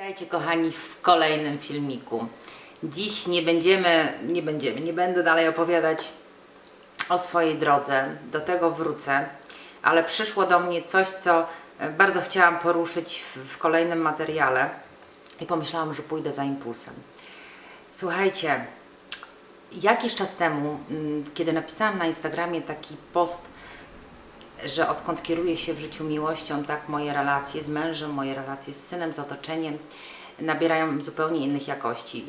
Witajcie kochani w kolejnym filmiku. Dziś nie będziemy, nie będziemy, nie będę dalej opowiadać o swojej drodze, do tego wrócę, ale przyszło do mnie coś, co e, bardzo chciałam poruszyć w, kolejnym materiale i pomyślałam, że pójdę za impulsem. Słuchajcie, jakiś czas temu, mm, kiedy napisałam na Instagramie taki post, że odkąd kieruję się w życiu miłością, tak moje relacje z mężem, moje relacje z synem, z otoczeniem nabierają zupełnie innych jakości.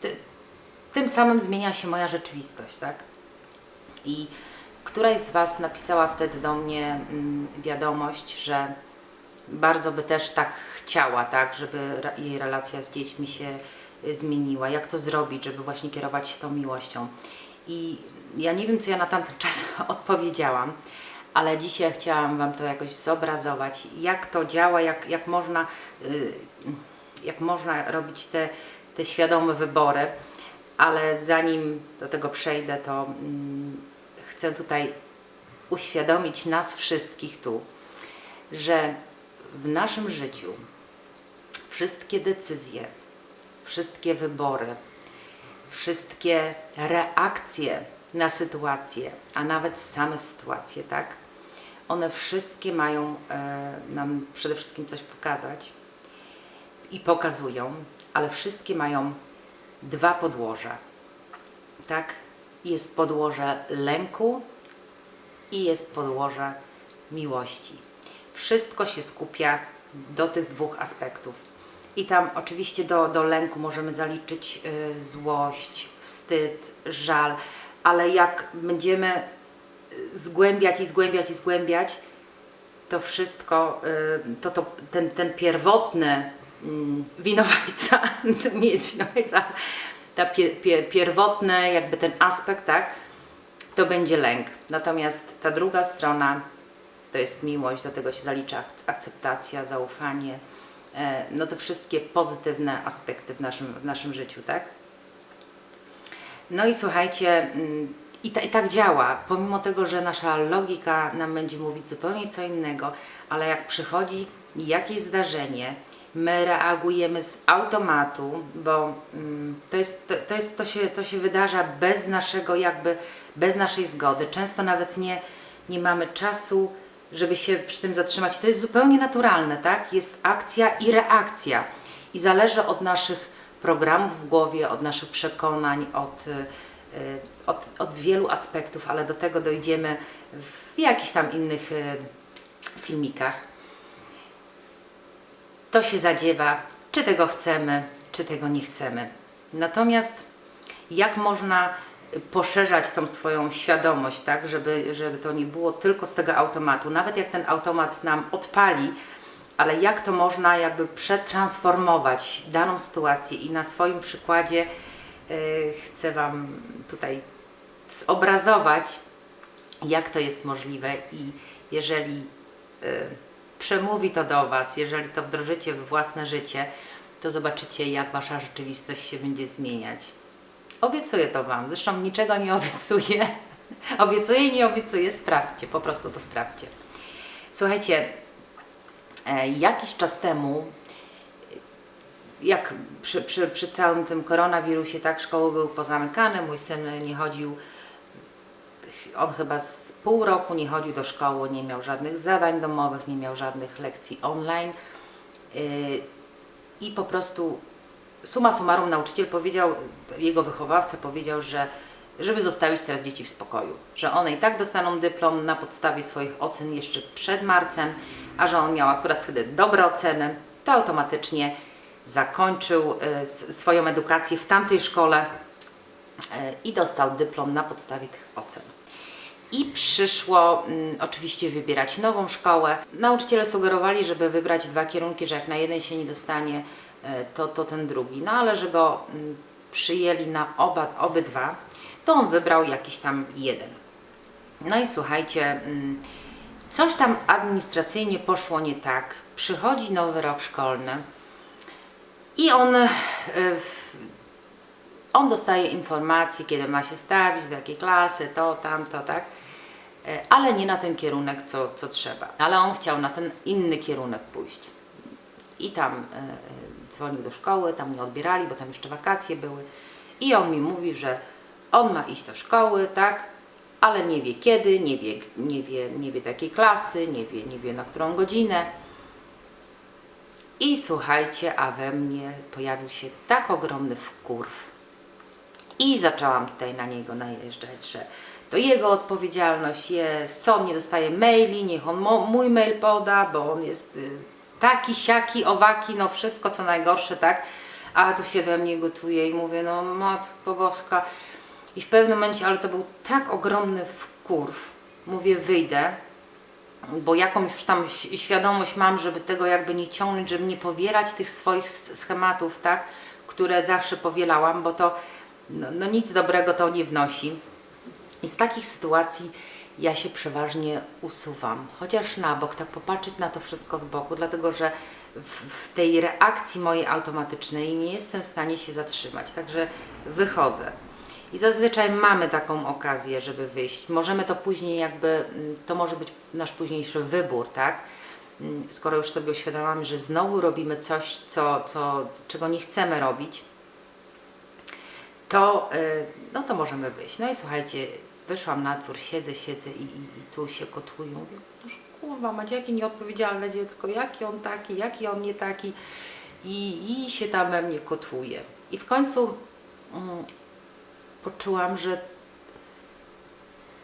Ty, tym samym zmienia się moja rzeczywistość, tak? I któraś z Was napisała wtedy do mnie mm, wiadomość, że bardzo by też tak chciała, tak, żeby jej relacja z dziećmi się y, zmieniła. Jak to zrobić, żeby właśnie kierować się tą miłością. I ja nie wiem, co ja na tamten czas odpowiedziałam, ale dzisiaj chciałam Wam to jakoś zobrazować, jak to działa, jak, jak, można, y, jak można robić te, te świadome wybory. Ale zanim do tego przejdę, to mm, chcę tutaj uświadomić nas wszystkich tu, że w naszym życiu wszystkie decyzje, wszystkie wybory, wszystkie reakcje na sytuacje, a nawet same sytuacje, tak? One wszystkie mają e, nam przede wszystkim coś pokazać i pokazują, ale wszystkie mają dwa podłoża, tak? Jest podłoże lęku i jest podłoże miłości. Wszystko się skupia do tych dwóch aspektów. I tam oczywiście do, do lęku możemy zaliczyć y, złość, wstyd, żal, ale jak będziemy zgłębiać i zgłębiać i zgłębiać, to wszystko, y, to, to ten, ten pierwotny mm, winowajca, to nie jest winowajca, ta pie, pie, pierwotny jakby ten aspekt, tak, to będzie lęk. Natomiast ta druga strona to jest miłość, do tego się zalicza ak- akceptacja, zaufanie, e, no te wszystkie pozytywne aspekty w naszym, w naszym życiu, tak? No i słuchajcie, mm, i, ta, i tak działa, pomimo tego, że nasza logika nam będzie mówić zupełnie co innego, ale jak przychodzi jakieś zdarzenie, my reagujemy z automatu, bo mm, to, jest, to, to, jest, to, się, to się wydarza bez naszego jakby, bez naszej zgody. Często nawet nie, nie mamy czasu, żeby się przy tym zatrzymać. To jest zupełnie naturalne, tak? Jest akcja i reakcja i zależy od naszych programów w głowie, od naszych przekonań, od, y, od, od wielu aspektów, ale do tego dojdziemy w jakichś tam innych y, filmikach. To się zadziewa, czy tego chcemy, czy tego nie chcemy. Natomiast jak można poszerzać tą swoją świadomość, tak, żeby, żeby to nie było tylko z tego automatu, nawet jak ten automat nam odpali, ale jak to można jakby przetransformować daną sytuację i na swoim przykładzie y, chcę Wam tutaj zobrazować, jak to jest możliwe i jeżeli y, przemówi to do Was, jeżeli to wdrożycie w własne życie, to zobaczycie, jak Wasza rzeczywistość się będzie zmieniać. Obiecuję to Wam, zresztą niczego nie obiecuję. obiecuję i nie obiecuję, sprawdźcie, po prostu to sprawdźcie. Słuchajcie, e, jakiś czas temu, jak przy, przy, przy całym tym koronawirusie, tak, szkoły były pozamykane, mój syn nie chodził, on chyba z pół roku nie chodził do szkoły, nie miał żadnych zadań domowych, nie miał żadnych lekcji online. Yy, I po prostu suma summarum nauczyciel powiedział, jego wychowawca powiedział, że żeby zostawić teraz dzieci w spokoju, że one i tak dostaną dyplom na podstawie swoich ocen jeszcze przed marcem, a że on miał akurat wtedy dobre oceny, to automatycznie zakończył y, swoją edukację w tamtej szkole y, i dostał dyplom na podstawie tych ocen. I przyszło mm, oczywiście wybierać nową szkołę. Nauczyciele sugerowali, żeby wybrać dwa kierunki, że jak na jeden się nie dostanie, e, to, to ten drugi. No ale że go mm, przyjęli na oba, obydwa, to on wybrał jakiś tam jeden. No i słuchajcie, mm, coś tam administracyjnie poszło nie tak. Przychodzi nowy rok szkolny i on e, on dostaje informacje, kiedy ma się stawić, do jakiej klasy, to, tamto, tak? E, Ale nie na ten kierunek, co, co trzeba. Ale on chciał na ten inny kierunek pójść. I tam e, dzwonił do szkoły, tam mnie odbierali, bo tam jeszcze wakacje były. I on mi mówi, że on ma iść do szkoły, tak, ale nie wie kiedy, nie wie, nie wie, nie wie takiej klasy, nie wie, nie wie na którą godzinę. I słuchajcie, a we mnie pojawił się tak ogromny wkurw. I zaczęłam tutaj na niego najeżdżać, że to jego odpowiedzialność jest, co nie dostaje maili, niech on mój mail poda, bo on jest y, taki, siaki, owaki, no wszystko co najgorsze, tak? A tu się we mnie gotuje i mówię, no matko boska. I w pewnym momencie, ale to był tak ogromny wkurw, mówię, wyjdę, bo jakąś tam świadomość mam, żeby tego jakby nie ciągnąć, żeby nie powielać tych swoich schematów, tak, które zawsze powielałam, bo to no, no nic dobrego to nie wnosi. I z takich sytuacji ja się przeważnie usuwam, chociaż na bok, tak popatrzeć na to wszystko z boku, dlatego że w, w tej reakcji mojej automatycznej nie jestem w stanie się zatrzymać, także wychodzę. I zazwyczaj mamy taką okazję, żeby wyjść. Możemy to później jakby, mm, to może być nasz późniejszy wybór, tak? Mm, Skoro już sobie uświadamiamy, że znowu robimy coś, co, co, czego nie chcemy robić, to, y, no to możemy wyjść. No i słuchajcie, wyszłam na dwór, siedzę, siedzę i, i, i tu się kotują. Mówię, Noż kurwa, macie jakie nieodpowiedzialne dziecko, jaki on taki, jaki on nie taki. I, i się tam we mnie kotłuje. I w końcu mm, poczułam, że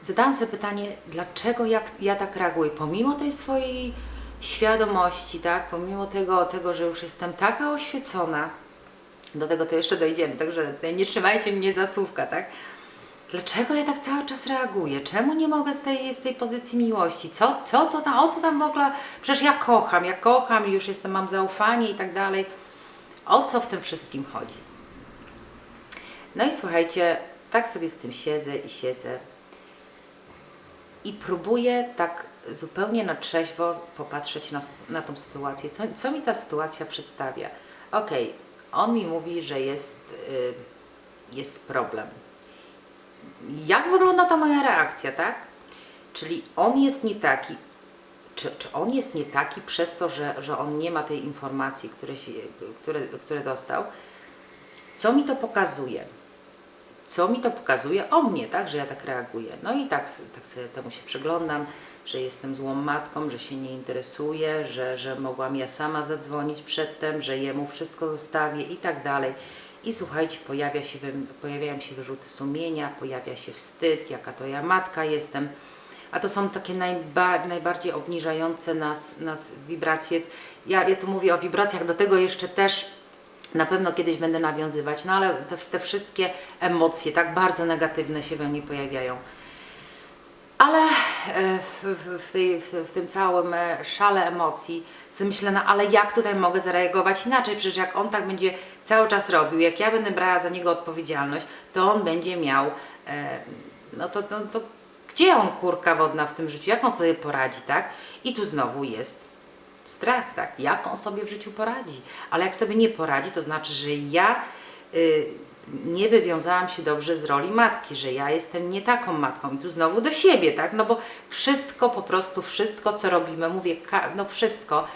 zadałam sobie pytanie, dlaczego jak ja tak reaguję, pomimo tej swojej świadomości, tak, pomimo tego, tego, że już jestem taka oświecona, do tego to jeszcze dojdziemy, także nie trzymajcie mnie za słówka, tak? Dlaczego ja tak cały czas reaguję? Czemu nie mogę z tej, z tej pozycji miłości? Co, co to tam, o co tam w ogóle? Przecież ja kocham, ja kocham już jestem, mam zaufanie i tak dalej. O co w tym wszystkim chodzi? No i słuchajcie, tak sobie z tym siedzę i siedzę i próbuję tak zupełnie na trzeźwo popatrzeć na, na tą sytuację. To, co mi ta sytuacja przedstawia? Okej, on mi mówi, że jest, y, jest problem. Jak wygląda ta moja reakcja, tak? Czyli on jest nie taki, czy, czy on jest nie taki przez to, że, że on nie ma tej informacji, które, się, które, które dostał? Co mi to pokazuje? Co mi to pokazuje o mnie, tak, że ja tak reaguję. No i tak, tak sobie temu się przyglądam, że jestem złą matką, że się nie interesuję, że, że mogłam ja sama zadzwonić przedtem, że jemu wszystko zostawię i tak dalej. I słuchajcie, pojawia się, pojawiają się wyrzuty sumienia, pojawia się wstyd, jaka to ja matka jestem. A to są takie najba, najbardziej obniżające nas, nas wibracje. Ja, ja tu mówię o wibracjach, do tego jeszcze też na pewno kiedyś będę nawiązywać, no ale te, te wszystkie emocje tak bardzo negatywne się we mnie pojawiają. Ale e, w, w, tej, w tym całym e, szale emocji sobie myślę, no ale jak tutaj mogę zareagować inaczej? Przecież jak on tak będzie cały czas robił, jak ja będę brała za niego odpowiedzialność, to on będzie miał, e, no to, no to gdzie on kurka wodna w tym życiu? Jak on sobie poradzi, tak? I tu znowu jest strach, tak? Jak on sobie w życiu poradzi. Ale jak sobie nie poradzi, to znaczy, że ja y, nie wywiązałam się dobrze z roli matki, że ja jestem nie taką matką. I tu znowu do siebie, tak? No bo wszystko, po prostu wszystko, co robimy, mówię, no wszystko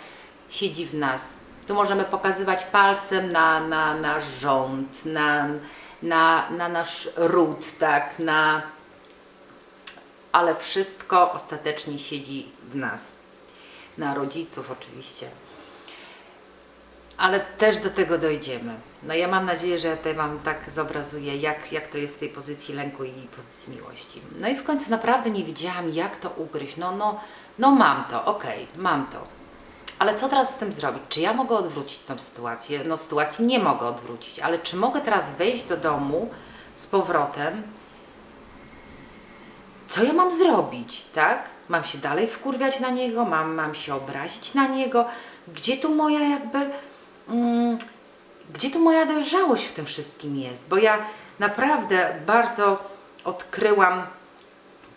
siedzi w nas. Tu możemy pokazywać palcem na, na nasz rząd, na, na, na nasz ród, tak? Na, ale wszystko ostatecznie siedzi w nas na rodziców oczywiście. Ale też do tego dojdziemy. No ja mam nadzieję, że tutaj Wam tak zobrazuję, jak, jak to jest z tej pozycji lęku i pozycji miłości. No i w końcu naprawdę nie wiedziałam, jak to ugryźć. No, no, no mam to, okej, mam to. Ale co teraz z tym zrobić? Czy ja mogę odwrócić tą sytuację? No sytuacji nie mogę odwrócić, ale czy mogę teraz wejść do domu z powrotem co ja mam zrobić, tak? Mam się dalej wkurwiać na niego, mam, mam się obrazić na niego. Gdzie tu moja jakby, mm, gdzie tu moja dojrzałość w tym wszystkim jest? Bo ja naprawdę bardzo odkryłam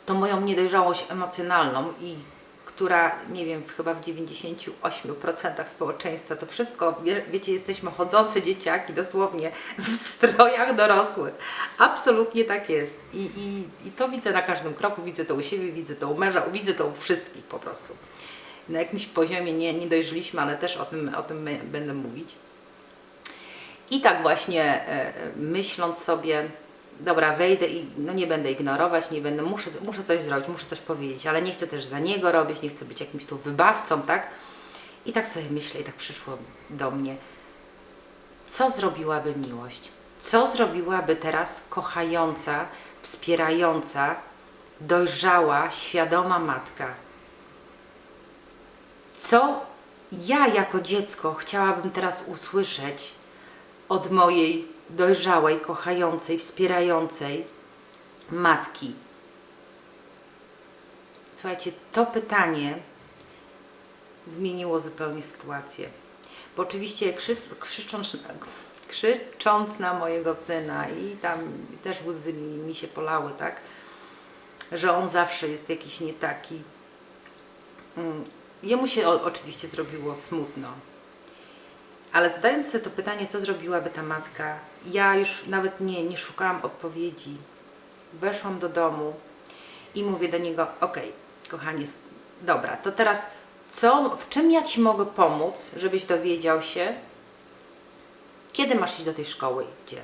tą moją niedojrzałość emocjonalną i która, nie wiem, chyba w 98% społeczeństwa to wszystko, wie, wiecie, jesteśmy chodzące dzieciaki, dosłownie w strojach dorosłych. Absolutnie tak jest. I, i, I to widzę na każdym kroku, widzę to u siebie, widzę to u męża, widzę to u wszystkich po prostu. Na jakimś poziomie nie, nie dojrzeliśmy, ale też o tym, o tym będę mówić. I tak właśnie e, e, myśląc sobie, dobra, wejdę i no nie będę ignorować, nie będę, muszę, muszę coś zrobić, muszę coś powiedzieć, ale nie chcę też za niego robić, nie chcę być jakimś tu wybawcą, tak? I tak sobie myślę i tak przyszło do mnie, co zrobiłaby miłość? Co zrobiłaby teraz kochająca, wspierająca, dojrzała, świadoma matka? Co ja jako dziecko chciałabym teraz usłyszeć od mojej dojrzałej, kochającej, wspierającej matki? Słuchajcie, to pytanie zmieniło zupełnie sytuację. Bo oczywiście krzy, krzycząc, krzycząc na mojego syna i tam też łzy mi, mi się polały, tak? Że on zawsze jest jakiś nie taki. Mm, Jemu się o, oczywiście zrobiło smutno. Ale zadając sobie to pytanie, co zrobiłaby ta matka, ja już nawet nie, nie szukałam odpowiedzi. Weszłam do domu i mówię do niego: Okej, kochanie, dobra, to teraz co, w czym ja ci mogę pomóc, żebyś dowiedział się, kiedy masz iść do tej szkoły i gdzie?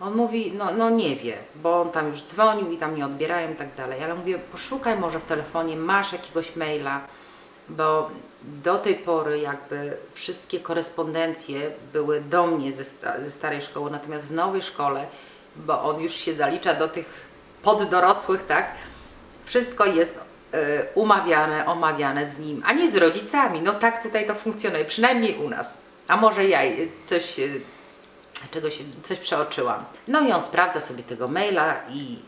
On mówi, no, no nie wie, bo on tam już dzwonił i tam nie odbierają i tak dalej, ale mówię, poszukaj może w telefonie, masz jakiegoś maila, bo do tej pory jakby wszystkie korespondencje były do mnie ze, ze starej szkoły, natomiast w nowej szkole, bo on już się zalicza do tych poddorosłych, tak, wszystko jest e, umawiane, omawiane z nim, a nie z rodzicami. No tak tutaj to funkcjonuje, przynajmniej u nas. A może ja e, coś, e, czegoś, coś przeoczyłam. No i on sprawdza sobie tego maila i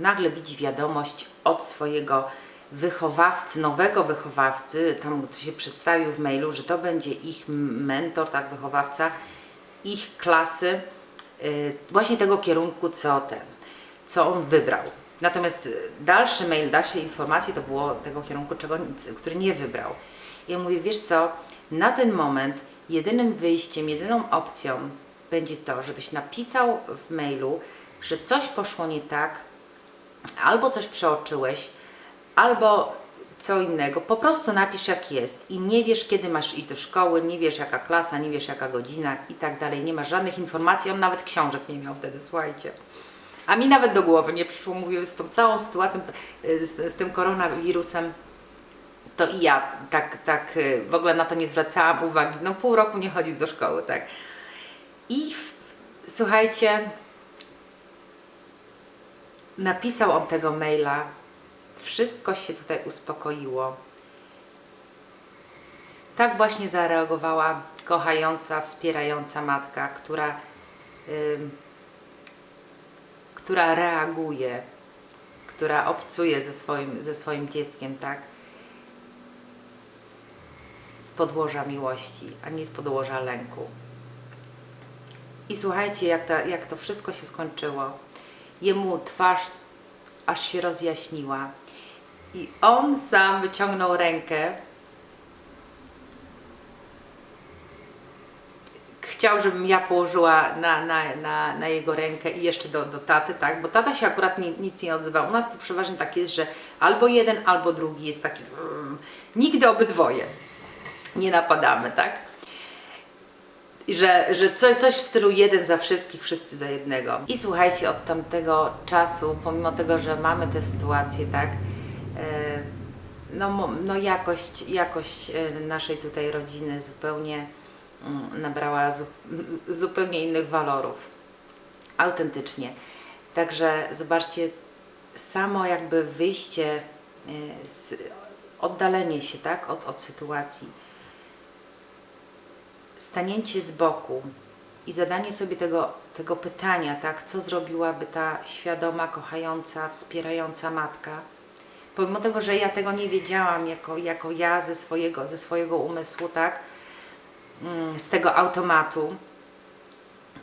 nagle widzi wiadomość od swojego wychowawcy, nowego wychowawcy, tam co się przedstawił w mailu, że to będzie ich mentor, tak, wychowawca ich klasy, y, właśnie tego kierunku, co ten, co on wybrał. Natomiast dalszy mail, dalsze informacje to było tego kierunku, czego, który nie wybrał. I ja mówię, wiesz co, na ten moment jedynym wyjściem, jedyną opcją będzie to, żebyś napisał w mailu, że coś poszło nie tak, albo coś przeoczyłeś, albo co innego. Po prostu napisz jak jest i nie wiesz, kiedy masz iść do szkoły, nie wiesz jaka klasa, nie wiesz jaka godzina i tak dalej. Nie masz żadnych informacji, on nawet książek nie miał wtedy, słuchajcie. A mi nawet do głowy nie przyszło, mówię, z tą całą sytuacją, z, z tym koronawirusem, to i ja tak, tak y, w ogóle na to nie zwracałam uwagi. No pół roku nie chodził do szkoły, tak. I słuchajcie, napisał on tego maila, wszystko się tutaj uspokoiło. Tak właśnie zareagowała kochająca, wspierająca matka, która, ym, która reaguje, która obcuje ze swoim, ze swoim dzieckiem, tak? Z podłoża miłości, a nie z podłoża lęku. I słuchajcie, jak, ta, jak to wszystko się skończyło. Jemu twarz aż się rozjaśniła. I on sam wyciągnął rękę. Chciał, żebym ja położyła na, na, na, na jego rękę i jeszcze do, do taty, tak? Bo tata się akurat ni, nic nie odzywał. U nas to przeważnie tak jest, że albo jeden, albo drugi jest taki. Mm, nigdy obydwoje nie napadamy, tak? Że, że coś, coś w stylu jeden za wszystkich, wszyscy za jednego. I słuchajcie, od tamtego czasu, pomimo tego, że mamy tę sytuację, tak, no, mo- no jakość, jakość e, naszej tutaj rodziny zupełnie mm, nabrała zu, zupełnie innych walorów. Autentycznie. Także zobaczcie, samo jakby wyjście, e, z, oddalenie się, tak, od, od sytuacji stanięcie z boku i zadanie sobie tego, tego pytania, tak, co zrobiłaby ta świadoma, kochająca, wspierająca matka, pomimo tego, że ja tego nie wiedziałam jako, jako ja ze swojego, ze swojego umysłu, tak, mm, z tego automatu,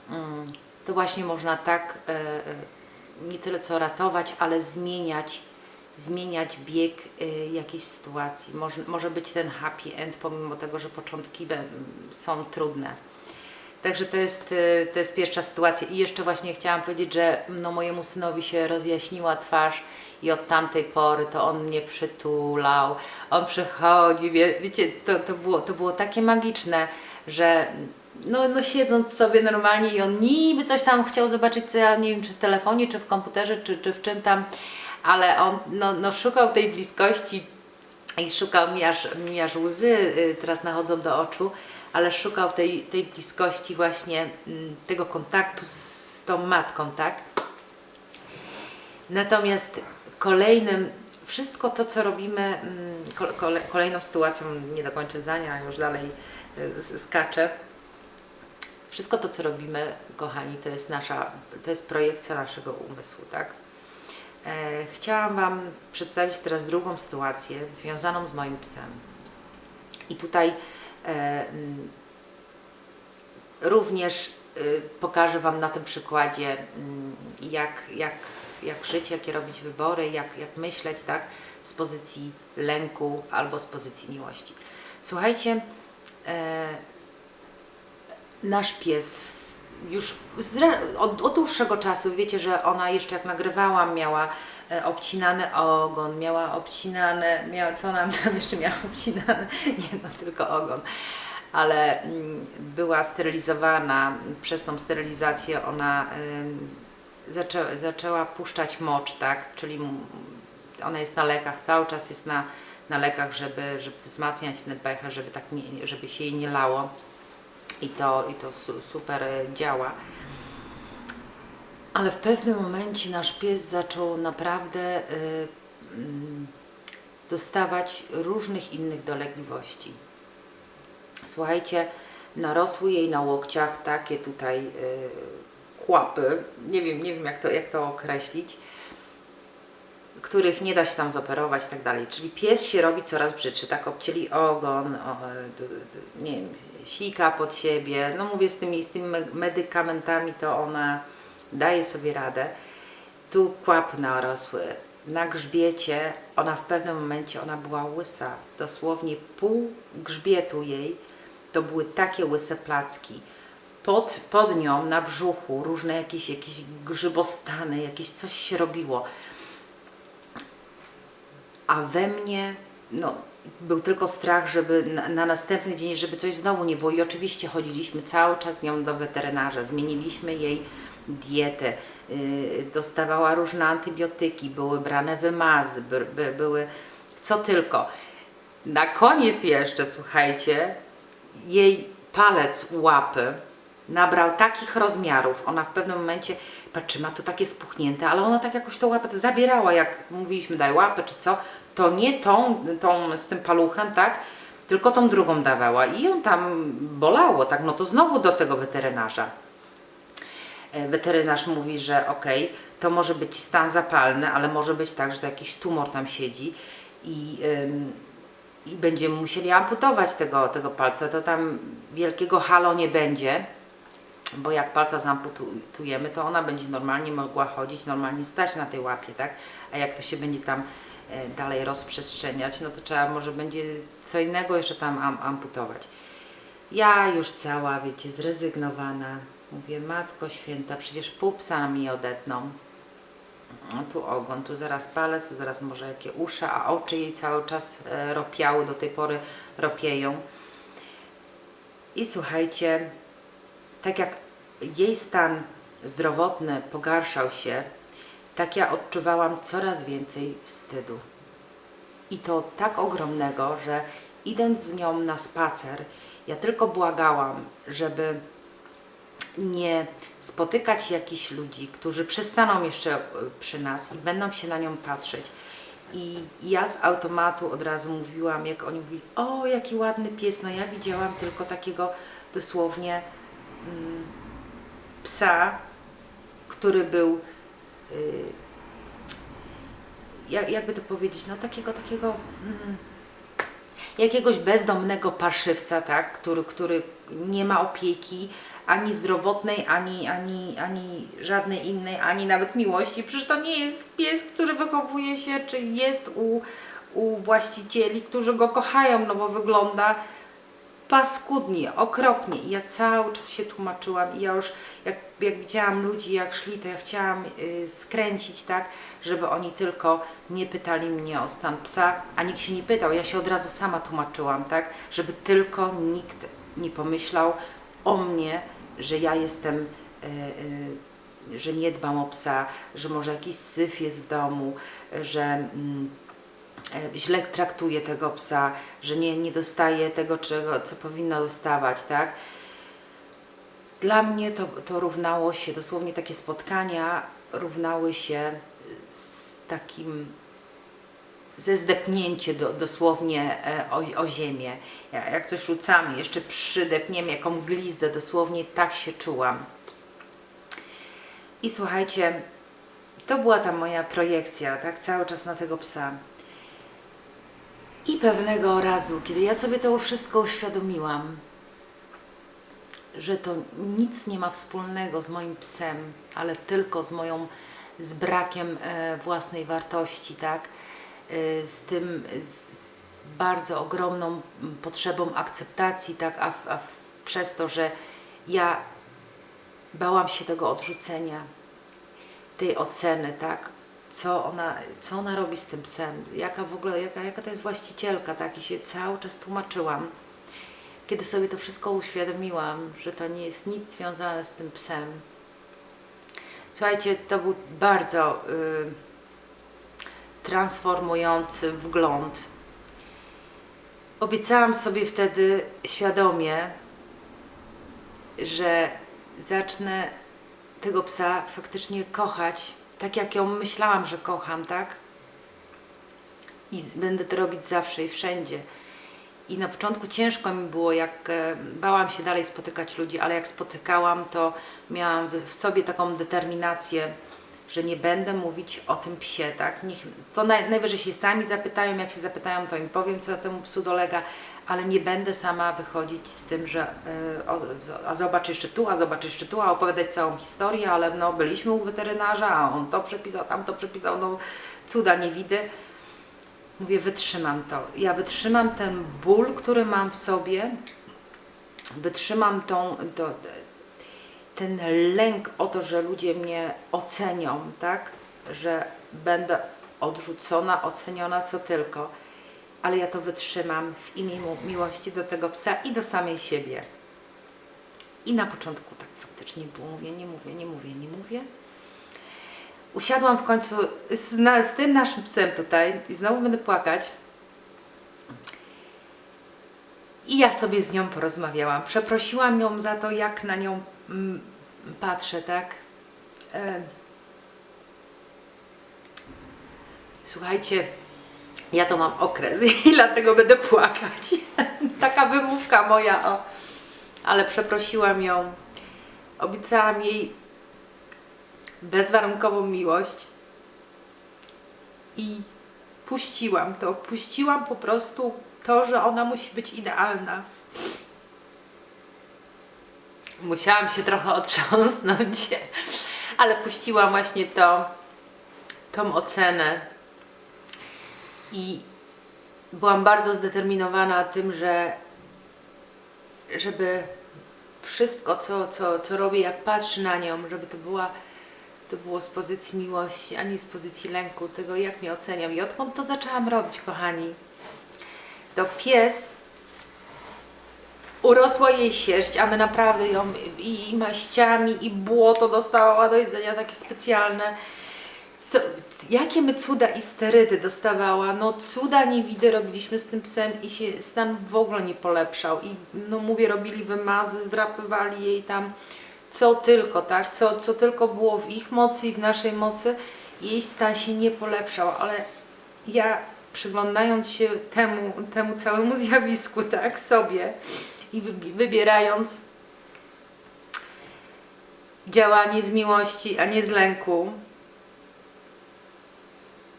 mm, to właśnie można tak e, e, nie tyle co ratować, ale zmieniać, zmieniać bieg y, jakiejś sytuacji. Może, może być ten happy end, pomimo tego, że początki be- są trudne. Także to jest, y, to jest pierwsza sytuacja. I jeszcze właśnie chciałam powiedzieć, że no, mojemu synowi się rozjaśniła twarz i od tamtej pory to on mnie przytulał, on przychodzi, wie, wiecie, to, to, było, to było takie magiczne, że no, no siedząc sobie normalnie i on niby coś tam chciał zobaczyć, co ja nie wiem, czy w telefonie, czy w komputerze, czy, czy w czym tam, ale on no, no szukał tej bliskości i szukał mi aż, mi aż łzy y, teraz nachodzą do oczu, ale szukał tej, tej bliskości właśnie mm, tego kontaktu z tą matką, tak? Natomiast kolejnym, wszystko to, co robimy, mm, kole- kole, kolejną sytuacją, nie dokończę zdania, już dalej y, skaczę. Wszystko to, co robimy, kochani, to jest nasza, to jest projekcja naszego umysłu, tak? E, chciałam Wam przedstawić teraz drugą sytuację związaną z moim psem. I tutaj również y, pokażę Wam na tym przykładzie, mm, jak, jak, jak żyć, jakie robić wybory, jak, jak myśleć, tak, z pozycji lęku albo z pozycji miłości. Słuchajcie, e, nasz pies już od, od dłuższego czasu, wiecie, że ona jeszcze jak nagrywałam, miała e, obcinany ogon, miała obcinane, miała, co ona tam jeszcze miała obcinane? Nie, no tylko ogon. Ale mm, była sterylizowana, przez tą sterylizację ona zaczę, zaczęła puszczać mocz, tak, czyli ona jest na lekach, cały czas jest na, na lekach, żeby, żeby wzmacniać ten pęcherz, żeby, tak nie, żeby się jej nie lało i to, i to su, super e, działa. Ale w pewnym momencie nasz pies zaczął naprawdę y, mm, dostawać różnych innych dolegliwości. Słuchajcie, narosły jej na łokciach takie tutaj y, kłapy, nie wiem, nie wiem jak to, jak to określić, których nie da się tam zoperować i tak dalej. Czyli pies się robi coraz brzydszy, tak obcięli ogon, o, d- nie wiem, sika pod siebie. No mówię, z tymi, z tymi me- medykamentami to ona daje sobie radę. Tu kłapy narosły. Na grzbiecie ona w pewnym momencie ona była łysa. Dosłownie pół grzbietu jej to były takie łyse placki. Pod, pod nią na brzuchu różne jakieś, jakieś grzybostany, jakieś coś się robiło a we mnie no, był tylko strach, żeby na, na następny dzień, żeby coś znowu nie było. I oczywiście chodziliśmy cały czas z nią do weterynarza, zmieniliśmy jej dietę, yy, dostawała różne antybiotyki, były brane wymazy, by, by, były co tylko. Na koniec jeszcze, słuchajcie, jej palec łapy nabrał takich rozmiarów. Ona w pewnym momencie patrzy, ma to takie spuchnięte, ale ona tak jakoś tą łapę zabierała, jak mówiliśmy, daj łapę czy co, to nie tą, tą z tym paluchem, tak, tylko tą drugą dawała i ją tam bolało, tak, no to znowu do tego weterynarza. E, Weterynarz mówi, że okej, to może być stan zapalny, ale może być tak, że to jakiś tumor tam siedzi i, i będziemy musieli amputować tego, tego palca. To tam wielkiego halo nie będzie, bo jak palca zamputujemy, to ona będzie normalnie mogła chodzić, normalnie stać na tej łapie, tak? A jak to się będzie tam e, dalej rozprzestrzeniać, no to trzeba może będzie co innego jeszcze tam am, amputować. Ja już cała, wiecie, zrezygnowana. Mówię, Matko Święta, przecież pół psa mi odetną. No, tu ogon, tu zaraz palec, tu zaraz może jakie uszy, a oczy jej cały czas e, ropiały, do tej pory ropieją. I słuchajcie, tak jak jej stan zdrowotny pogarszał się, tak ja odczuwałam coraz więcej wstydu. I to tak ogromnego, że idąc z nią na spacer, ja tylko błagałam, żeby nie spotykać jakichś ludzi, którzy przystaną jeszcze e, przy nas i będą się na nią patrzeć. I ja z automatu od razu mówiłam, jak oni mówili, o jaki ładny pies, no ja widziałam tylko takiego dosłownie mm, psa, który był, y, jak, jakby to powiedzieć, no takiego, takiego, mm, jakiegoś bezdomnego parszywca, tak, który, który nie ma opieki ani zdrowotnej, ani, ani, ani żadnej innej, ani nawet miłości. Przecież to nie jest pies, który wychowuje się, czy jest u, u właścicieli, którzy go kochają, no bo wygląda paskudnie, okropnie. I ja cały czas się tłumaczyłam i ja już, jak, jak widziałam ludzi, jak szli, to ja chciałam y, skręcić, tak, żeby oni tylko nie pytali mnie o stan psa, a nikt się nie pytał. Ja się od razu sama tłumaczyłam, tak, żeby tylko nikt nie pomyślał o mnie, że ja jestem, e, e, że nie dbam o psa, że może jakiś syf jest w domu, że mm, e, źle traktuję tego psa, że nie, nie dostaje tego, czego, co powinno dostawać, tak? Dla mnie to, to równało się, dosłownie takie spotkania równały się z takim ze zdepnięcie do, dosłownie e, o, o ziemię. Ja, jak coś rzucamy, jeszcze przydepniemy jaką glizdę, dosłownie tak się czułam. I słuchajcie, to była ta moja projekcja, tak, cały czas na tego psa. I pewnego razu, kiedy ja sobie to wszystko uświadomiłam, że to nic nie ma wspólnego z moim psem, ale tylko z moją, z brakiem e, własnej wartości, tak? E, z tym, z, bardzo ogromną potrzebą akceptacji, tak? A, a przez to, że ja bałam się tego odrzucenia, tej oceny, tak? Co ona, co ona robi z tym psem, jaka w ogóle, jaka, jaka to jest właścicielka, tak? I się cały czas tłumaczyłam kiedy sobie to wszystko uświadomiłam, że to nie jest nic związane z tym psem. Słuchajcie, to był bardzo y, transformujący wgląd. Obiecałam sobie wtedy świadomie, że zacznę tego psa faktycznie kochać, tak jak ją myślałam, że kocham, tak? I będę to robić zawsze i wszędzie. I na początku ciężko mi było, jak e, bałam się dalej spotykać ludzi, ale jak spotykałam, to miałam w sobie taką determinację, że nie będę mówić o tym psie, tak? Niech, to naj, najwyżej się sami zapytają, jak się zapytają, to im powiem, co temu psu dolega, ale nie będę sama wychodzić z tym, że e, a zobacz jeszcze tu, a zobacz jeszcze tu, a opowiadać całą historię, ale no byliśmy u weterynarza, a on to przepisał, tam to przepisał, no cuda nie widzę. Mówię, wytrzymam to. Ja wytrzymam ten ból, który mam w sobie, wytrzymam tą, to, ten lęk o to, że ludzie mnie ocenią, tak? Że będę odrzucona, oceniona, co tylko. Ale ja to wytrzymam w imię miłości do tego psa i do samej siebie. I na początku tak faktycznie było. Mówię, nie mówię, nie mówię, nie mówię. Usiadłam w końcu z, na, z tym naszym psem tutaj i znowu będę płakać. I ja sobie z nią porozmawiałam. Przeprosiłam ją za to, jak na nią mm, patrzę, tak? E, Słuchajcie, ja to mam okres i dlatego będę płakać. Taka wymówka moja, o. Ale przeprosiłam ją. Obiecałam jej bezwarunkową miłość i puściłam to. Puściłam po prostu to, że ona musi być idealna. Musiałam się trochę otrząsnąć, ale puściłam właśnie to, tą ocenę i byłam bardzo zdeterminowana tym, że żeby wszystko, co, co, co robię, jak patrzę na nią, żeby to była to było z pozycji miłości, a nie z pozycji lęku, tego jak mnie ocenią. I odkąd to zaczęłam robić, kochani, to pies urosła jej sierść, a my naprawdę ją i, maściami, i błoto dostawała do jedzenia takie specjalne. Co, jakie my cuda i sterydy dostawała, no cuda nie widzę, robiliśmy z tym psem i się stan w ogóle nie polepszał. I no mówię, robili wymazy, zdrapywali jej tam co tylko, tak, co, co tylko było w ich mocy i w naszej mocy, jej stan się nie polepszał, ale ja przyglądając się temu, temu całemu zjawisku, tak, sobie i wybi- wybierając działanie z miłości, a nie z lęku,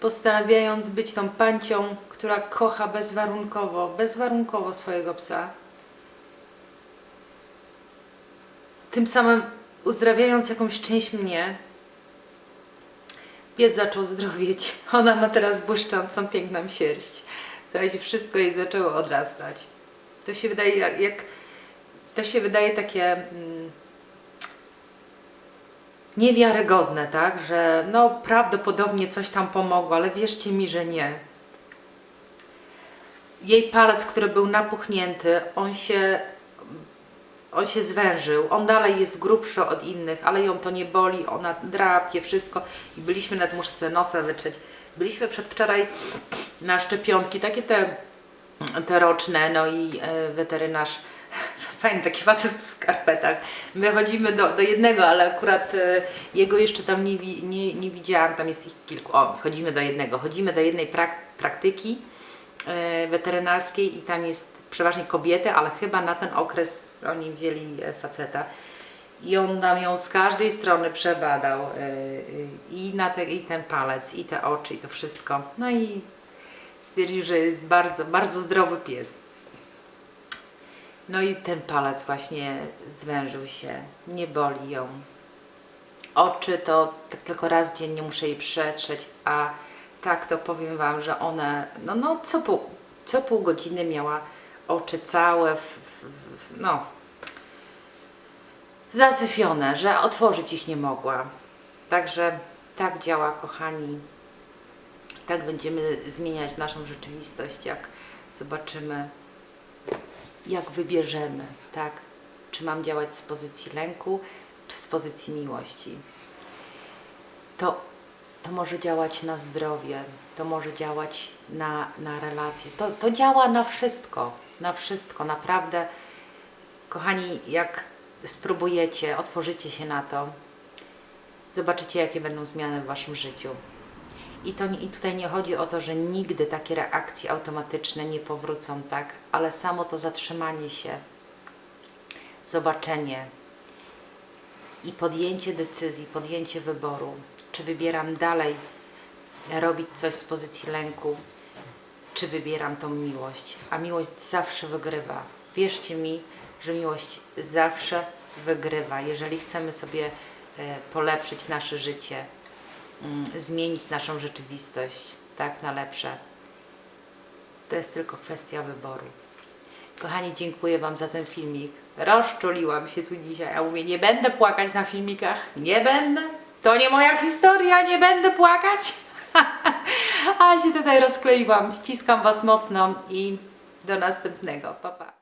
postanawiając być tą pancią, która kocha bezwarunkowo, bezwarunkowo swojego psa, tym samym uzdrawiając jakąś część mnie, pies zaczął zdrowieć. Ona ma teraz błyszczącą, piękną sierść. Słuchajcie, wszystko jej zaczęło odrastać. To się wydaje jak, jak to się wydaje takie mm, niewiarygodne, tak? Że no prawdopodobnie coś tam pomogło, ale wierzcie mi, że nie. Jej palec, który był napuchnięty, on się on się zwężył, on dalej jest grubszy od innych, ale ją to nie boli, ona drapie, wszystko. I byliśmy, nawet muszę sobie nosa wytrzeć, byliśmy przedwczoraj na szczepionki, takie te, te roczne, no i e, weterynarz, fajny taki facet w skarpetach. My chodzimy do, do jednego, ale akurat e, jego jeszcze tam nie, nie, nie widziałam, tam jest ich kilku. O, chodzimy do jednego, chodzimy do jednej prak, praktyki e, weterynarskiej i tam jest przeważnie kobiety, ale chyba na ten okres oni wzięli faceta. I on nam ją z każdej strony przebadał i, na te, i ten palec, i te oczy, i to wszystko. No i stwierdził, że jest bardzo, bardzo zdrowy pies. No i ten palec właśnie zwężył się, nie boli ją. Oczy to tak tylko raz dziennie muszę jej przetrzeć, a tak to powiem Wam, że one, no, no co, pół, co pół godziny miała oczy całe, w, w, w, no, zasyfione, że otworzyć ich nie mogła. Także tak działa, kochani. Tak będziemy zmieniać naszą rzeczywistość, jak zobaczymy, jak wybierzemy, tak? Czy mam działać z pozycji lęku, czy z pozycji miłości. To, to może działać na zdrowie, to może działać na, na relacje. To, to działa na wszystko, na wszystko, naprawdę. Kochani, jak spróbujecie, otworzycie się na to, zobaczycie, jakie będą zmiany w Waszym życiu. I, to, I tutaj nie chodzi o to, że nigdy takie reakcje automatyczne nie powrócą, tak? Ale samo to zatrzymanie się, zobaczenie i podjęcie decyzji, podjęcie wyboru, czy wybieram dalej robić coś z pozycji lęku, czy wybieram tą miłość. A miłość zawsze wygrywa. Wierzcie mi, że miłość zawsze wygrywa. Jeżeli chcemy sobie e, polepszyć nasze życie, zmienić naszą rzeczywistość, tak, na lepsze, to jest tylko kwestia wyboru. Kochani, dziękuję Wam za ten filmik. Rozczuliłam się tu dzisiaj. Ja mówię, nie będę płakać na filmikach. Nie będę. To nie moja historia, nie będę płakać. A się tutaj rozkleiłam. Ściskam Was mocno i do następnego. Pa, pa.